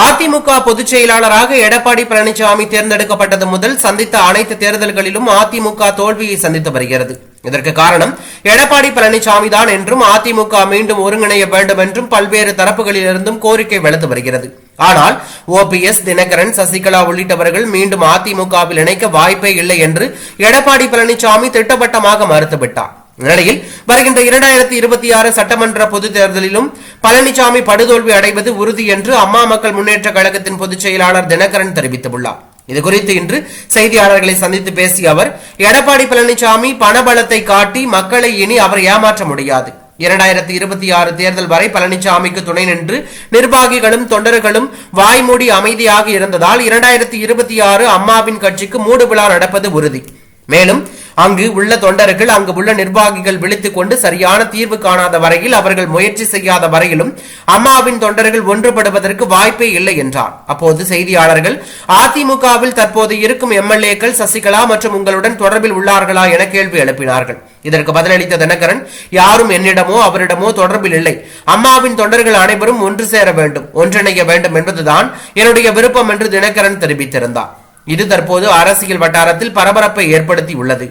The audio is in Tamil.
அதிமுக பொதுச் செயலாளராக எடப்பாடி பழனிசாமி தேர்ந்தெடுக்கப்பட்டது முதல் சந்தித்த அனைத்து தேர்தல்களிலும் அதிமுக தோல்வியை சந்தித்து வருகிறது. இதற்கு காரணம் எடப்பாடி பழனிசாமி தான் என்றும் அதிமுக மீண்டும் ஒருங்கிணைய வேண்டும் என்றும் பல்வேறு தரப்புகளிலிருந்தும் கோரிக்கை வலுத்து வருகிறது. ஆனால் ஓபிஎஸ் தினகரன் சசிகலா உள்ளிட்டவர்கள் மீண்டும் அதிமுகவில் இணைக்க வாய்ப்பே இல்லை என்று எடப்பாடி பழனிசாமி திட்டவட்டமாக மறுத்துவிட்டார். நிலையில் வருகின்ற இரண்டாயிரத்தி இருபத்தி ஆறு சட்டமன்ற பொதுத் தேர்தலிலும் பழனிசாமி படுதோல்வி அடைவது உறுதி என்று அம்மா மக்கள் முன்னேற்ற கழகத்தின் பொதுச் செயலாளர் தினகரன் தெரிவித்துள்ளார். இதுகுறித்து இன்று செய்தியாளர்களை சந்தித்து பேசிய அவர் எடப்பாடி பழனிசாமி பணபலத்தை காட்டி மக்களை இனி அவர் ஏமாற்ற முடியாது. இரண்டாயிரத்தி இருபத்தி ஆறு தேர்தல் வரை பழனிசாமிக்கு துணை நின்று நிர்வாகிகளும் தொண்டர்களும் வாய்மூடி அமைதியாக இருந்ததால் இரண்டாயிரத்தி இருபத்தி ஆறு அம்மாவின் கட்சிக்கு மூடு விழா நடப்பது உறுதி. மேலும் அங்கு உள்ள தொண்டர்கள் அங்கு உள்ள நிர்வாகிகள் விழித்துக் கொண்டு சரியான தீர்வு காணாத வரையில் அவர்கள் முயற்சி செய்யாத வரையிலும் அம்மாவின் தொண்டர்கள் ஒன்றுபடுவதற்கு வாய்ப்பே இல்லை என்றார். அப்போது செய்தியாளர்கள் அதிமுகவில் தற்போது இருக்கும் எம்எல்ஏக்கள் சசிகலா மற்றும் உங்களுடன் தொடர்பில் உள்ளார்களா என கேள்வி எழுப்பினார்கள். இதற்கு பதிலளித்த தினகரன் யாரும் என்னிடமோ அவரிடமோ தொடர்பில் இல்லை. அம்மாவின் தொண்டர்கள் அனைவரும் ஒன்று சேர வேண்டும் ஒன்றிணைய வேண்டும் என்பதுதான் என்னுடைய விருப்பம் என்று தினகரன் தெரிவித்திருந்தார். இது தற்போது அரசியல் வட்டாரத்தில் பரபரப்பை ஏற்படுத்தி உள்ளது